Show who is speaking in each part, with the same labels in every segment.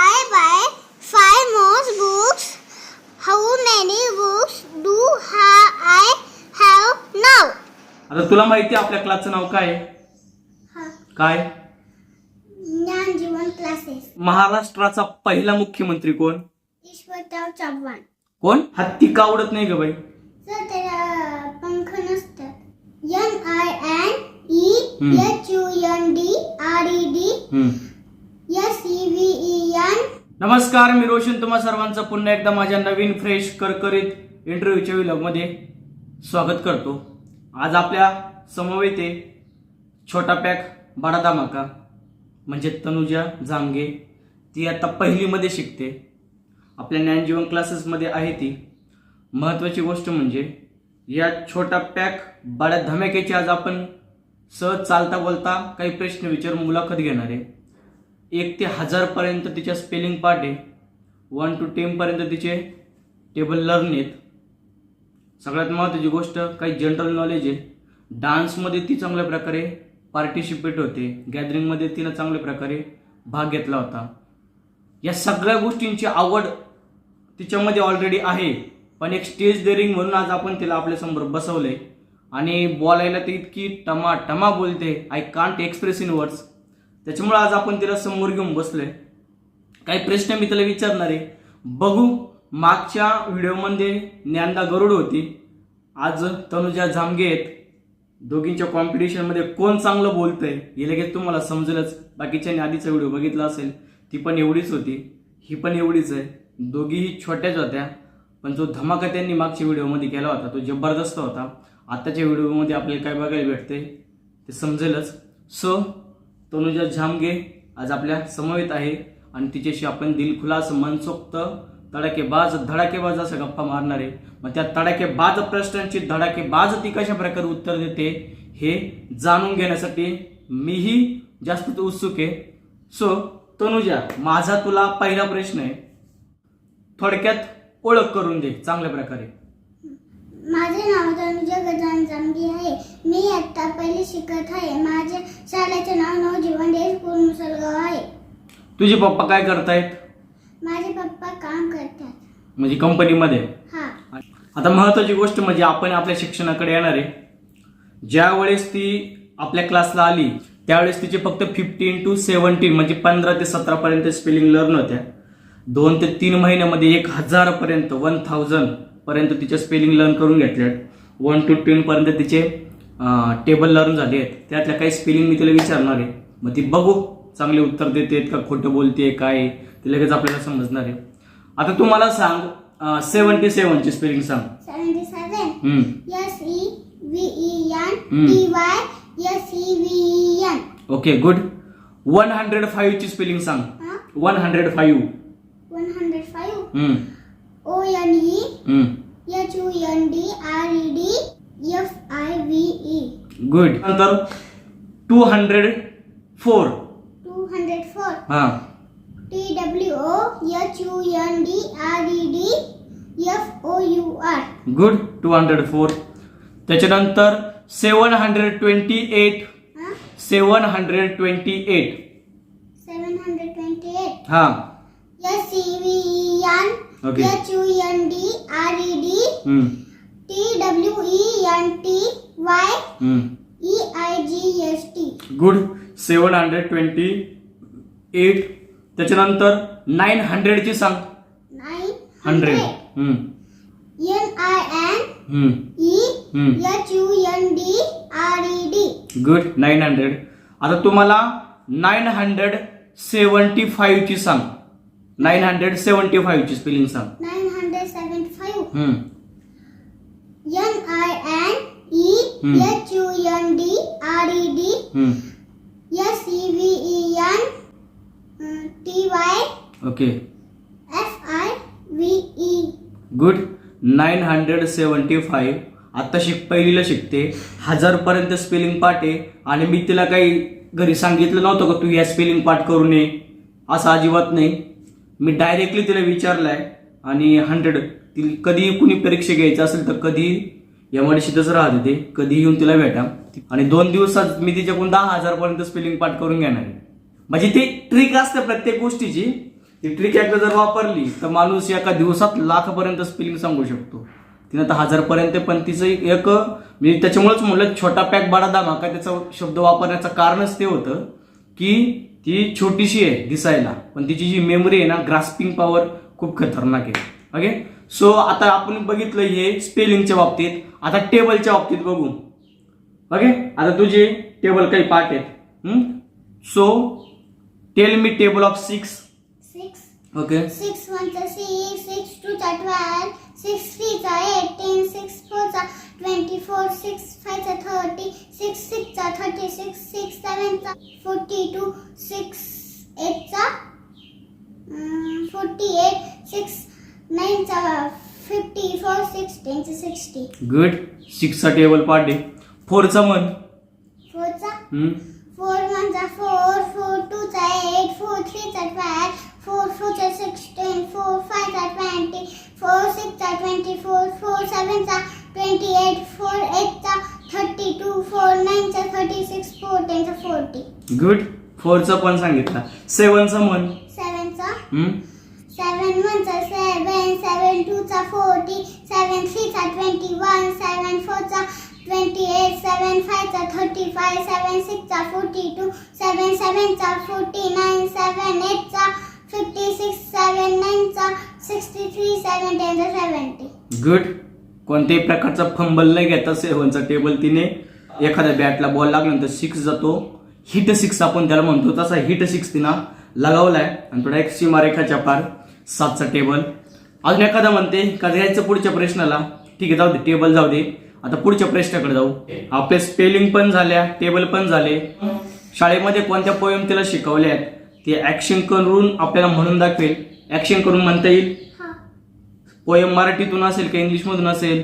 Speaker 1: I buy five more books? How many books do ha- I have now?
Speaker 2: आता तुला माहिती आहे आपल्या क्लासचं नाव काय आहे? काय
Speaker 1: ज्ञान जीवन क्लासेस
Speaker 2: महाराष्ट्राचा पहिला मुख्यमंत्री कोण
Speaker 1: ईश्वरराव चव्हाण
Speaker 2: कोण हत्ती का आवडत नाही ग बाई
Speaker 1: सर त्याला पंख नसतात N I N E
Speaker 2: hmm.
Speaker 1: H U N D R E D
Speaker 2: hmm. नमस्कार मी रोशन. तुम्हा सर्वांचं पुन्हा एकदा माझ्या नवीन फ्रेश करकरीत इंटरव्ह्यूच्या विलॉगमध्ये स्वागत करतो. आज आपल्यासमोर येते छोटा पॅक बडा धमाका म्हणजे तनुजा जांगे ती आता पहिलीमध्ये शिकते. आपल्या ज्ञानजीवन क्लासेसमध्ये आहे ती. महत्त्वाची गोष्ट म्हणजे या छोटा पॅक बड्या धमाक्याची आज आपण सहज चालता बोलता काही प्रश्न विचारून मुलाखत घेणार आहे. एक ते हजारपर्यंत तिच्या स्पेलिंग पार्ट आहे. वन टू टेनपर्यंत तिचे टेबल लर्न आहेत. सगळ्यात महत्त्वाची गोष्ट काही जनरल नॉलेज आहे. डान्समध्ये ती चांगल्या प्रकारे पार्टिसिपेट होते. गॅदरिंगमध्ये तिनं चांगल्या प्रकारे भाग घेतला होता. या सगळ्या गोष्टींची आवड तिच्यामध्ये ऑलरेडी आहे. पण एक स्टेज डेअरिंग म्हणून आज आपण तिला आपल्यासमोर बसवलं आहे आणि बोलायला ती इतकी टमा टमा बोलते. I can't express in words त्याच्यामुळे आज आपण तिला समोर घेऊन बसलोय. काही प्रश्न मी तिला विचारणार आहे. बघू मागच्या व्हिडिओमध्ये ज्ञानदा गरुड होती. आज तनुजा झामगे आहेत. दोघींच्या कॉम्पिटिशनमध्ये कोण चांगलं बोलतंय हे लगेच तुम्हाला समजेलच. बाकीच्यांनी आधीचा व्हिडिओ बघितला असेल ती पण एवढीच होती. ही पण एवढीच आहे. दोघीही छोट्याच होत्या पण जो धमाका त्यांनी मागच्या व्हिडिओमध्ये केला होता तो जबरदस्त होता. आताच्या व्हिडिओमध्ये आपल्याला काय बघायला भेटते ते समजेलच. सो तनुजा झामगे आज आपल्या समवेत आहे आणि तिच्याशी आपण दिलखुलास मनसोक्त तडाकेबाज धडाकेबाज असं गप्पा मारणार आहे. मग त्या तडाकेबाज प्रश्नांची धडाकेबाज ती कशा प्रकारे उत्तर देते हे जाणून घेण्यासाठी मीही जास्त उत्सुक आहे. सो तनुजा माझा तुला पहिला प्रश्न आहे. थोडक्यात ओळख करून दे चांगल्या प्रकारे.
Speaker 1: माझे नाव तनुजा गजान जामगी आहे. मी आता पहिले शिकत आहे. माझ्या शाळेचे नाव नवजीवन डे स्कूल मुसलगाव आहे.
Speaker 2: तुझे पप्पा काय करतायत?
Speaker 1: माझे पप्पा काम करतात.
Speaker 2: म्हणजे कंपनीमध्ये?
Speaker 1: हा.
Speaker 2: आता महत्वाची गोष्ट म्हणजे आपण आपल्या शिक्षणाकडे येणार आहे. ज्या वेळेस ती आपल्या क्लासला आली त्यावेळेस तिचे फक्त फिफ्टीन टू सेवन्टीन म्हणजे पंधरा ते सतरा पर्यंत स्पेलिंग लर्न होत्या. दोन ते तीन महिन्यामध्ये एक हजार पर्यंत वन थाउजंड पर्यंत तिच्या स्पेलिंग लर्न करून घेतल्यात वन टू टेन पर्यंत तिचे टेबल लर्न झाले आहेत. त्यातल्या काही स्पेलिंग मी तिला विचारणार आहे. मग ती बघू चांगले उत्तर देते का खोटं बोलते काय आहे, ते लगेच आपल्याला समजणार आहे. आता तू मला सांग सेवन्टी सेवनची स्पेलिंग सांग.
Speaker 1: Seventy
Speaker 2: okay good one hundred five ची स्पेलिंग सांग. One hundred five
Speaker 1: one hundred five O N E H U N D R E D F I V E
Speaker 2: good नंतर two hundred four
Speaker 1: two hundred four
Speaker 2: हा
Speaker 1: T W O H U N D R E D F O U R
Speaker 2: good two hundred four त्याच्यानंतर seven hundred twenty eight seven hundred twenty eight
Speaker 1: seven hundred twenty eight
Speaker 2: हा
Speaker 1: S E V E N
Speaker 2: Okay.
Speaker 1: H U N D
Speaker 2: hmm,
Speaker 1: T W E N T Y
Speaker 2: hmm.
Speaker 1: E I G S T
Speaker 2: good seven hundred twenty eight त्याच्यानंतर nine हंड्रेडची सांग.
Speaker 1: Nine
Speaker 2: hundred hmm,
Speaker 1: N I N
Speaker 2: hmm,
Speaker 1: E
Speaker 2: hmm.
Speaker 1: H U N D R E D
Speaker 2: good nine hundred आता तुम्हाला nine hundred seventy फाईव्हची सांग. Nine hundred seventy फाईव्हची spelling सांग.
Speaker 1: Nine hundred seventy five.
Speaker 2: Hmm,
Speaker 1: N I N E. H U N D R E D.
Speaker 2: Hmm.
Speaker 1: S E V E N T Y.
Speaker 2: Okay.
Speaker 1: F I V E.
Speaker 2: Good. Nine hundred seventy five. आता शिक पहिलीला शिकते. हजारपर्यंत spelling पाठ. आहे आणि मी तिला काही घरी सांगितलं नव्हतं का तू या स्पेलिंग पाठ करू नये? असं अजिबात नाही. मी डायरेक्टली तिला विचारलंय आणि हंड्रेड ती कधी कुणी परीक्षा घ्यायची असेल तर कधी? एमआयडीशीतच राहते ते. कधी येऊन तिला भेटा. आणि दोन दिवसात मी तिच्याकडून दहा हजारपर्यंत स्पेलिंग पाठ करून घेणार आहे. म्हणजे ती ट्रिक असते प्रत्येक गोष्टीची. ती ट्रिक एकदा जर वापरली तर माणूस एका दिवसात लाखपर्यंत स्पेलिंग सांगू शकतो. तिनं तर हजारपर्यंत पण तिचं एक मी त्याच्यामुळेच म्हणलं छोटा पॅक बडा दामा. का त्याचा शब्द वापरण्याचं कारणच ते होतं की ती छोटीशी आहे दिसायला पण तिची जी मेमरी आहे ना ग्रास्पिंग पॉवर खूप खतरनाक आहे. ओके सो आता आपण बघितलं हे स्पेलिंगच्या बाबतीत. आता टेबलच्या बाबतीत बघू. ओके आता तुझे टेबल काही पार्ट आहेत. So tell me table of six
Speaker 1: six
Speaker 2: okay
Speaker 1: six वनचा six सिक्स टूचा ट्वेल्व सिक्स थ्रीचा एटीन सिक्स फोरचा ट्वेंटी फोर सिक्स फायचा थर्टी सिक्स सिक्सचा थर्टी सिक्स सिक्स सेवनचा फोर्टी टू सिक्स एटचा फोर्टी एट सिक्स नाईनचा फिफ्टी फोर सिक्स टेनचा सिक्स्टी
Speaker 2: गुड सिक्सचा टेबल आहे फोरचा म्हण.
Speaker 1: फोरचा
Speaker 2: हम्म.
Speaker 1: फोर वनचा फोर फोर टूचा एट फोर थ्रीचा ट्वेल्व फोर फोरचा सिक्स्टीन फोर फायचा ट्वेंटी फोर सिक्सचा ट्वेंटी फोर फोर सेवनचा ट्वेंटी एट फोर एटचा थर्टी टू फोर नाईनचा थर्टी सिक्स फोर टेनचा फोर्टी
Speaker 2: गुड फोरचा पण सांगितला. सेवनचा म्हण.
Speaker 1: सेवनचा?
Speaker 2: हम्म.
Speaker 1: सेवन वनचा सेवन सेवन टूचा फोर्टी सेवन थ्रीचा ट्वेंटी वन सेवन फोरचा ट्वेंटी एट सेवन फायचा थर्टी फाय सेवन सिक्सचा फोर्टी टू सेवन सेवनचा फोर्टी नाईन सेवन एटचा फिफ्टी सिक्स सेवन नाईनचा सिक्स्टी थ्री सेवन टेनचा सेवन्टी.
Speaker 2: गुड कोणत्याही प्रकारचा फंबल नाही घेता सेव्हनचा टेबल तिने एखाद्या बॅटला बॉल लागल्यानंतर सिक्स जातो. हिट सिक्स आपण त्याला म्हणतो. तसा हिट सिक्स तिनं लगावलाय. आणि थोडा एक सीमारेखाच्या पार सातचा टेबल अजून एखादा म्हणते का यायचं पुढच्या प्रश्नाला? ठीक आहे जाऊ दे टेबल जाऊ दे. आता पुढच्या प्रश्नाकडे जाऊ. आपले स्पेलिंग पण झाल्या टेबल पण झाले. शाळेमध्ये कोणत्या पोयम तिला शिकवल्या आहेत? ते ऍक्शन करून आपल्याला म्हणून दाखवेल. ऍक्शन करून म्हणता येईल?
Speaker 1: हा.
Speaker 2: पोयम मराठीतून असेल का इंग्लिशमधून असेल?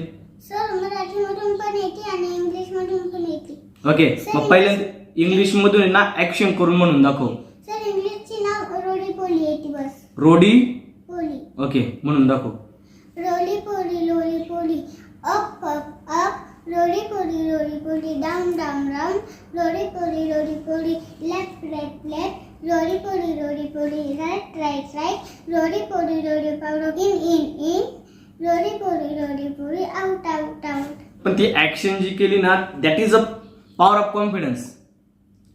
Speaker 2: ओके मग पहिल्यांदा इंग्लिश मधून ना एक्शन करून
Speaker 1: दाखो तर रोडी
Speaker 2: ओके म्हणून
Speaker 1: दाखो रोडी पोळी रोडी पोळी अप अप अप. रोडी पोडी रोडी पोडी डाम डाम राम. रॉडी पोळी रडी पोडी लॅफ रॅट फ्लेट रॉडी पडी रोडी पोडी रायट रायट रायट रॉडी पोडी road power in in in rowdy पोडी रॉडी पोळी आम टायम
Speaker 2: टायम ती action जिकली not that is a power of confidence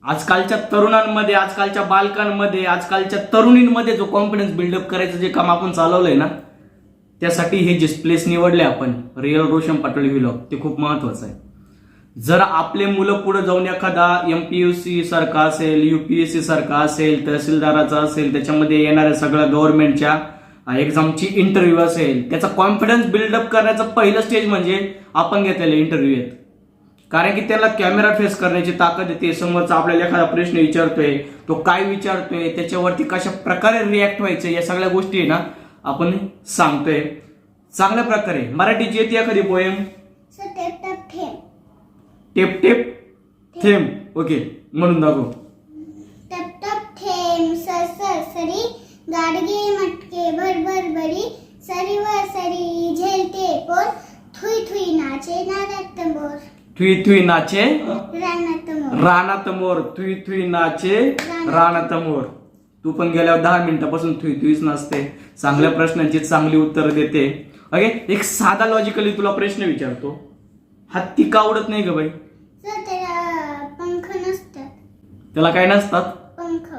Speaker 2: आजकालच्या तरुणांमध्ये आजकालच्या बालकांमध्ये आजकालच्या तरुणींमध्ये जो कॉन्फिडन्स बिल्डअप करायचं जे काम आपण चालवलंय ना त्यासाठी हे जे प्लेस निवडले आपण रिअल रोशन पाटोळी विलॉग ते खूप महत्वाचं आहे. जर आपले मुलं पुढे जाऊन एखादा एम पी यू सी सारखा असेल युपीएससी सारखा असेल तहसीलदाराचा असेल त्याच्यामध्ये येणाऱ्या सगळ्या गव्हर्नमेंटच्या एक्झामची इंटरव्ह्यू असेल त्याचा कॉन्फिडन्स बिल्डअप करण्याचं पहिलं स्टेज म्हणजे आपण घेतलेले इंटरव्ह्यू आहेत. कारण की त्याला कॅमेरा फेस करण्याची ताकद येते. समोरचा आपल्याला एखादा प्रश्न विचारतोय तो काय विचारतोय त्याच्यावरती कशा प्रकारे रिॲक्ट व्हायचं या सगळ्या गोष्टी ना आपण सांगतोय. चांगल्या प्रकारे. मराठीची येते एखादी
Speaker 1: tap.
Speaker 2: टेप टेप थेंब ओके म्हणून दाखव.
Speaker 1: टप टप थेंब सर सर सरी. गाडगे मटके भर भर भरी. सरी व सरी झेलते पोर. थुई थुई नाचे नारात मोर
Speaker 2: थुई थुई नाचे
Speaker 1: रानात मोर
Speaker 2: थुई थुई नाचे रानात मोर तू पण गेल्यावर दहा मिनिटापासून थुई थुईच नसते चांगल्या प्रश्नांची चांगली उत्तरं देते. ओके एक साधा लॉजिकली तुला प्रश्न विचारतो. हत्ती का आवडत नाही ग बाई?
Speaker 1: सर त्याला पंख नसतात.
Speaker 2: त्याला काय नसतात?
Speaker 1: पंख.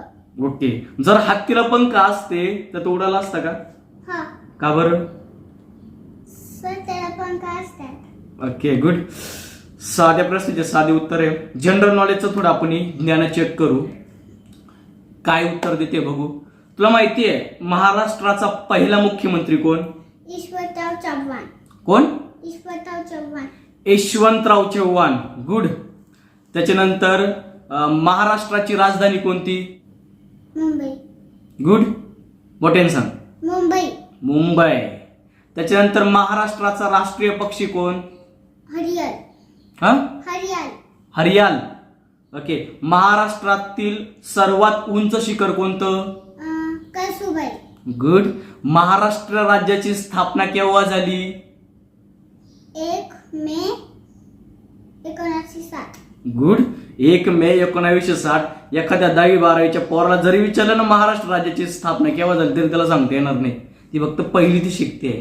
Speaker 2: ओके. जर हत्तीला पंख असते तर तो उडाला असता का? का बरं? ओके गुड साध्या प्रश्नाचे साधे उत्तर आहे. जनरल नॉलेजचं थोडं आपण ज्ञान चेक करू. काय उत्तर देते बघू. तुला माहिती आहे महाराष्ट्राचा पहिला मुख्यमंत्री कोण?
Speaker 1: ईश्वरराव चव्हाण.
Speaker 2: कोण?
Speaker 1: ईश्वरराव चव्हाण.
Speaker 2: यशवंतराव चव्हाण. गुड त्याच्यानंतर महाराष्ट्राची राजधानी कोणती?
Speaker 1: मुंबई.
Speaker 2: गुड मोठ्याने सांग.
Speaker 1: मुंबई.
Speaker 2: मुंबई. त्याच्यानंतर महाराष्ट्राचा राष्ट्रीय पक्षी कोण? हा?
Speaker 1: हरियाल.
Speaker 2: हरियाल. ओके महाराष्ट्रातील सर्वात उंच शिखर कोणतं? गुड महाराष्ट्र राज्याची स्थापना केव्हा झाली?
Speaker 1: एक मे एकोणीसशे सात
Speaker 2: गुड एक मे एकोणावीसशे साठ. एखाद्या दहावी बारावीच्या पोराला जरी विचारलं ना महाराष्ट्र राज्याची स्थापना केव्हा झाली तरी त्याला सांगता येणार नाही. ती फक्त पहिली ती शिकते.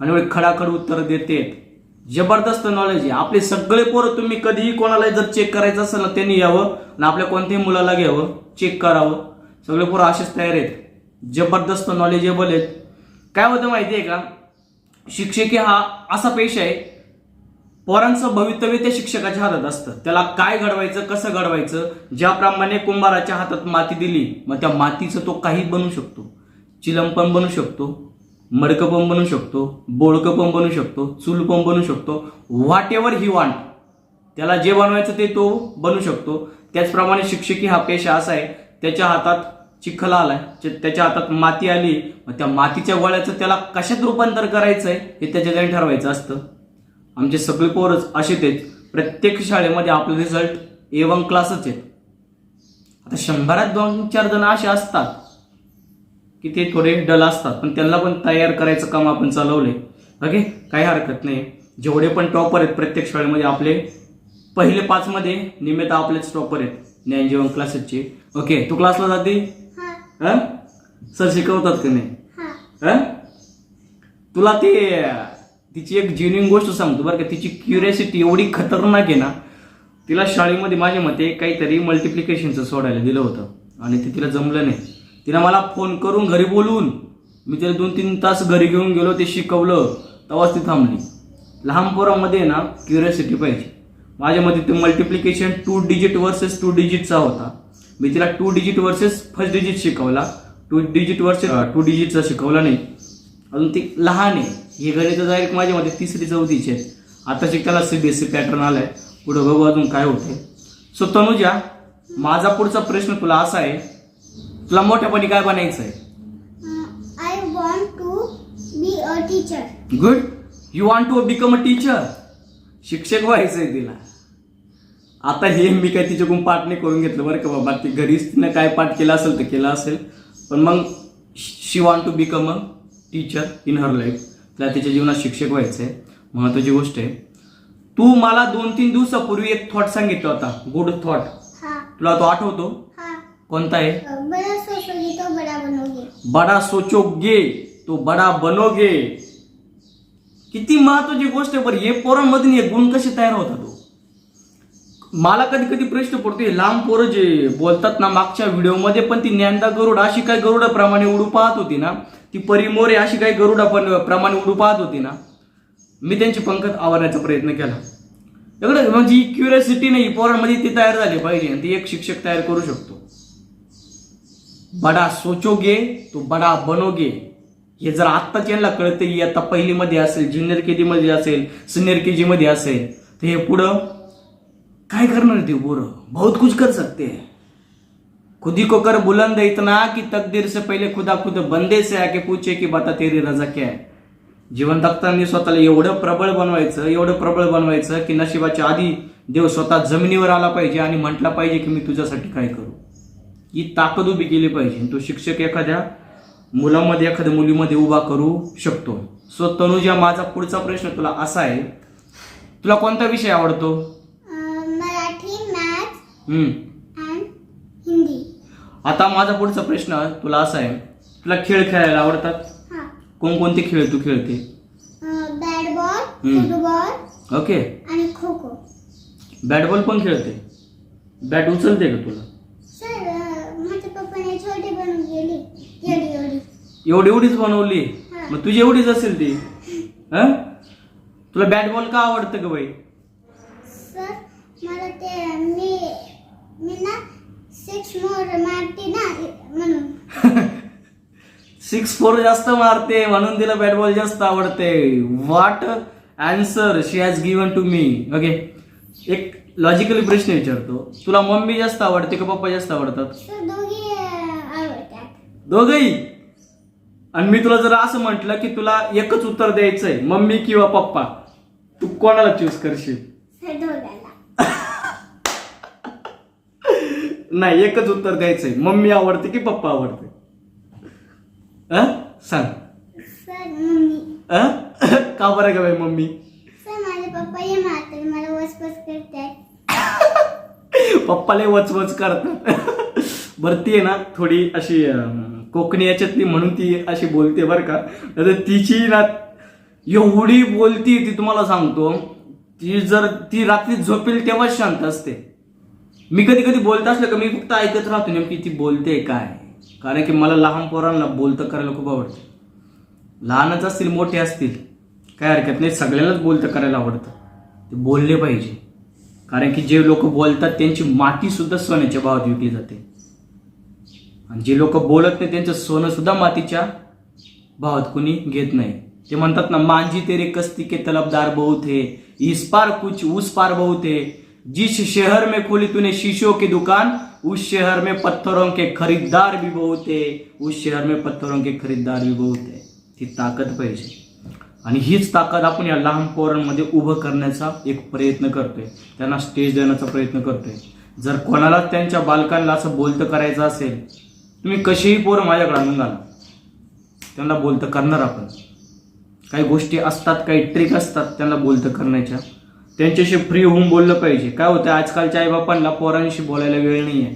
Speaker 2: आणि खडाखड उत्तर देते जबरदस्त नॉलेज आहे. आपले सगळे पोरं तुम्ही कधीही कोणाला जर चेक करायचं असेल ना त्यांनी यावं आणि आपल्या कोणत्याही मुलाला घ्यावं चेक करावं. सगळे पोरं असेच तयार आहेत. जबरदस्त नॉलेजेबल आहेत. काय होतं माहिती आहे का? शिक्षकी हा असा पेश आहे पोरांचं भवितव्य त्या शिक्षकाच्या हातात असतं. त्याला काय घडवायचं कसं घडवायचं? ज्याप्रमाणे कुंभाराच्या हातात माती दिली मग त्या मातीचं तो काही बनू शकतो. चिलम पण बनू शकतो. मडकं पंप बनू शकतो बोळकं पंप बनू शकतो चूल पंप बनू शकतो. व्हॉट एव्हर ही वांट त्याला जे बनवायचं ते तो बनू शकतो. त्याचप्रमाणे शिक्षकी हा पेशा असा आहे त्याच्या हातात चिखल आलाय त्याच्या हातात माती आली मग त्या मातीच्या गोळ्याचं त्याला कशात रूपांतर करायचं आहे हे त्याच्याकडे ठरवायचं असतं. आमचे सगळे पोरच असेच आहेत. प्रत्येक शाळेमध्ये आपले रिझल्ट ए वन क्लासच आहेत. आता शंभरात दोन चार जण असे असतात. की ते थोडे डल असतात पण त्यांना पण तयार करायचं काम आपण चालवलंय. ओके? काही हरकत नाही. जेवढे पण टॉपर आहेत प्रत्येक शाळेमध्ये आपले पहिले पाच मध्ये निमित्त आपलेच टॉपर आहेत. ज्ञान जीवन क्लासेसचे ओके? तू क्लासला जाते?
Speaker 1: हा.
Speaker 2: हं? सर शिकवतात का नाही?
Speaker 1: हं?
Speaker 2: तुला ते तिची एक जेन्युन गोष्ट सांगतो बरं का. तिची क्युरियासिटी एवढी खतरनाक आहे ना तिला शाळेमध्ये माझ्या मते काहीतरी मल्टिप्लिकेशनचं सोडायला दिलं होतं. आणि ते तिला जमलं नाही. तिला मला फोन करून घरी बोलवून मी तिला दोन तीन तास घरी घेऊन गेलो ते शिकवलं तेव्हाच ती थांबली. लहान पोरामध्ये ना क्युरियोसिटी पाहिजे. माझ्या मते ते multiplication two digit versus two डिजिटचा होता. मी तिला two digit versus first digit शिकवला. टू डिजिट वर्सेस टू डिजिटचा शिकवला नाही. अजून ती लहान आहे. हे गणित डायरेक्ट माझ्या मते तिसरी चौथीचे आहेत आता शिकायला सी पॅटर्न आलाय. पुढं बघू अजून काय होते सो तनुजा माझा पुढचा प्रश्न तुला असा आहे. तुला मोठ्यापणी काय बनायचं आहे
Speaker 1: I want to be a teacher
Speaker 2: good you want to become a teacher शिक्षक व्हायचं आहे तिला. आता हे मी काय तिच्याकडून पाठ नाही करून घेतलं बरं का बाबा. ती घरीच तिनं काय पाठ केलं असेल तर केलं असेल. पण मग she want to become a teacher in her life तिला तिच्या जीवनात शिक्षक व्हायचं आहे महत्वाची गोष्ट आहे. तू मला दोन तीन दिवसापूर्वी एक थॉट सांगितला होता. गुड थॉट
Speaker 1: हा.
Speaker 2: तुला तो आठवतो? कोणता आहे
Speaker 1: अ, बड़ा सोचोगे तो बड़ा बनोगे
Speaker 2: बडा सोचोगे तो बडा बनोगे। किती महत्वाची गोष्ट आहे बरं हे पोरांमधून हे गुण कसे तयार होतात हो? मला कधी कधी प्रश्न पडतो हे लांब पोरं जे बोलतात ना मागच्या व्हिडिओमध्ये पण ती ज्ञानदा गरुड अशी काय गरुडाप्रमाणे उडू पाहत होती ना ती परिमोरे अशी काही गरुडा पण प्रमाणे उडू पाहत होती ना मी त्यांची पंकज आवरण्याचा प्रयत्न केला. एवढं म्हणजे ही क्युरियोसिटी नाही पोरांमध्ये ती तयार झाली पाहिजे आणि ती एक शिक्षक तयार करू शकतो. बडा सोचोगे तो बडा बनोगे. हे जर आत्ताच यांना कळतं की आता पहिलीमध्ये असेल ज्युनियर के मध्ये असेल सिनियर के जीमध्ये असेल तर हे पुढं काय करणार ते पोरं? बहुत कुछ कर सकते हैं. खुदी को कर बुलंद इतना की तकदीर से पहिले खुदा खुद बंदे से आके पूछे की बता तेरी रजा क्या है? जीवन जगताना स्वतःला एवढं प्रबळ बनवायचं एवढं प्रबळ बनवायचं की नशिबाच्या आधी देव स्वतः जमिनीवर आला पाहिजे आणि म्हटला पाहिजे की मी तुझ्यासाठी काय करू? ही ताकद उभी केली पाहिजे. तो शिक्षक एखाद्या मुलामध्ये एखाद्या मुलीमध्ये उभा करू शकतो. सो तनुजा माझा पुढचा प्रश्न तुला असा आहे. तुला कोणता विषय आवडतो?
Speaker 1: मराठी हिंदी.
Speaker 2: आता माझा पुढचा प्रश्न तुला असा आहे. तुला खेळ खेळायला आवडतात? कोणकोणते खेळ तू खेळते?
Speaker 1: Bat ball
Speaker 2: hmm.
Speaker 1: Football
Speaker 2: okay.
Speaker 1: आणि खो खो
Speaker 2: बॅट बॉल पण खेळते. बॅट उचलते का तुला?
Speaker 1: छोटी गेली. एवढी एवढी.
Speaker 2: एवढी एवढीच बनवली. मग तुझी एवढीच असेल ती? हं? तुला बॅट बॉल का आवडतं का बाई?
Speaker 1: सर मला ते मी मी ना सिक्स मोर मारते ना म्हणून.
Speaker 2: सिक्स फोर जास्त मारते म्हणून तिला बॅट बॉल जास्त आवडते. What answer she has given to me okay एक लॉजिकली प्रश्न विचारतो. तुला मम्मी जास्त आवडते का पप्पा जास्त आवडतात
Speaker 1: सर दोघी अ, आवडतात
Speaker 2: दोघही. आणि मी तुला जर असं म्हटलं की तुला एकच उत्तर द्यायचंय मम्मी किंवा पप्पा तू कोणाला चूज करशील? नाही एकच उत्तर द्यायचंय. मम्मी आवडते की पप्पा आवडते? अं? सांग.
Speaker 1: Sir mummy.
Speaker 2: अं? का बरं का बाई मम्मी?
Speaker 1: सर माझे पप्पा मारतात मला वसवस करतात.
Speaker 2: पप्पा लय वचवच करतात. बरं ती आहे ना थोडी अशी कोकणी याच्यातली म्हणून ती अशी बोलते बरं का. तर तिची ना एवढी बोलती ती तुम्हाला सांगतो ती जर ती रात्री झोपेल तेव्हाच शांत असते. मी कधी कधी बोलत असलं का मी फक्त ऐकत राहतो नेमकी ती बोलते काय. कारण की मला लहान पोरांना बोलतं करायला खूप आवडतं. लहानच असतील मोठे असतील काय हरकत नाही सगळ्यांनाच बोलतं करायला आवडतं. ते बोलले पाहिजे. कारण की जे लोक बोलतात त्यांची मातीसुद्धा सोन्याच्या भावात विकली जाते. आणि जे लोक बोलत नाही त्यांचं सोनं सुद्धा मातीच्या भावात कुणी घेत नाही. ते म्हणतात ना मांजी तेरे कस्ती के तलबदार बहुत है इस पार कुछ उस पार बहुत है। जिस शहर में खोली तूने शीशो की दुकान उस शहर में पत्थरों के खरीदार भी बहुत है उस शहर में पत्थरों के खरीदार भी बहुत है. ती ताकद पाहिजे. आणि हीच ताकद आपण या लहान पोरांमध्ये उभं करण्याचा एक प्रयत्न करतोय. त्यांना स्टेज देण्याचा प्रयत्न करतोय. जर कोणाला त्यांच्या बालकांना असं बोलतं करायचं असेल तुम्ही कशीही पोरं माझ्याकडे आणून घाला. त्यांना बोलतं करणार आपण. काही गोष्टी असतात काही ट्रिक असतात त्यांना बोलतं करण्याच्या. त्यांच्याशी फ्री होऊन बोललं पाहिजे. काय होतं आजकालच्या आईबापांना पोरांशी बोलायला वेळ नाही आहे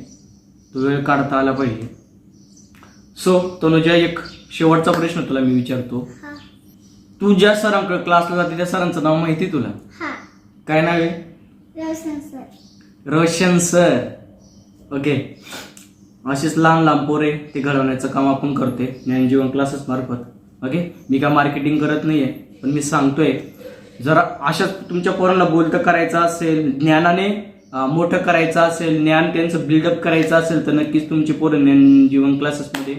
Speaker 2: तो वेळ काढता आला पाहिजे. सो तनुजा एक शेवटचा प्रश्न तुला मी विचारतो. तू ज्या सरांकडे क्लासला जाते त्या सरांचं नाव माहिती आहे तुला? काय नाव आहे?
Speaker 1: Roshan sir.
Speaker 2: Roshan sir. Okay असेच लहान लहान पोरे ते घडवण्याचं काम आपण करतोय. ज्ञानजीवन क्लासेस मार्फत. ओके मी काय मार्केटिंग करत नाहीये पण मी सांगतोय जर अशाच तुमच्या पोरांना बोलतं करायचं असेल ज्ञानाने मोठं करायचं असेल ज्ञान त्यांचं बिल्डअप करायचं असेल तर नक्कीच तुमची पोरं ज्ञानजीवन क्लासेसमध्ये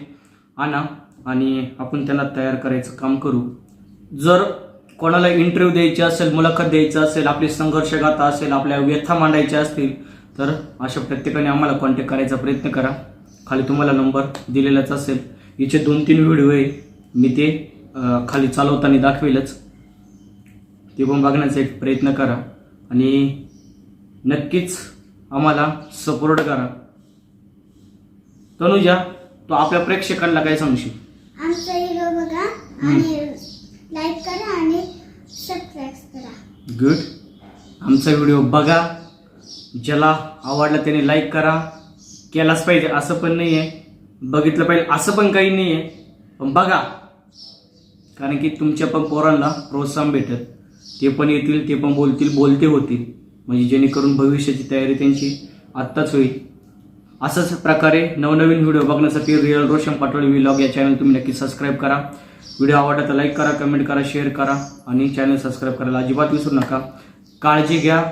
Speaker 2: आणा आणि आपण त्यांना तयार करायचं काम करू. जर कोणाला इंटरव्ह्यू द्यायची असेल मुलाखत द्यायचं असेल आपली संघर्षगाथा असेल आपल्या व्यथा मांडायच्या असतील तर अशा प्रत्येकाने आम्हाला कॉन्टॅक्ट करायचा प्रयत्न करा. खाली तुम्हाला नंबर दिलेलाच असेल. याचे दोन तीन व्हिडिओ आहे. मी ते खाली चालवताना दाखवेलच. ते पण बघण्याचा एक प्रयत्न करा. आणि नक्कीच आम्हाला सपोर्ट करा. तनुजा तो आपल्या प्रेक्षकांना काय सांगशील?
Speaker 1: आमचा व्हिडिओ बघा आणि लाईक करा आणि सबस्क्राईब करा.
Speaker 2: गुड आमचा व्हिडिओ बघा. ज्याला आवडला त्याने लाईक करा. केलाच पाहिजे असं पण नाही आहे बघितलं पाहिजे असं पण काही नाही आहे पण बघा. कारण की तुमच्या पण पोरांना प्रोत्साहन भेटत ते पण येतील ते पण बोलतील बोलते होतील. म्हणजे जेणेकरून भविष्याची तयारी त्यांची आत्ताच होईल. असंच प्रकारे नवनवीन व्हिडिओ बघण्यासाठी रिअल रोशन पाटोळे व्लॉग या चॅनल तुम्ही नक्की सबस्क्राईब करा. व्हिडिओ आवडला तर लाईक करा कमेंट करा शेअर करा आणि चॅनल सबस्क्राईब करायला अजिबात विसरू नका. काळजी घ्या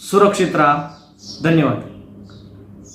Speaker 2: सुरक्षित राहा. धन्यवाद.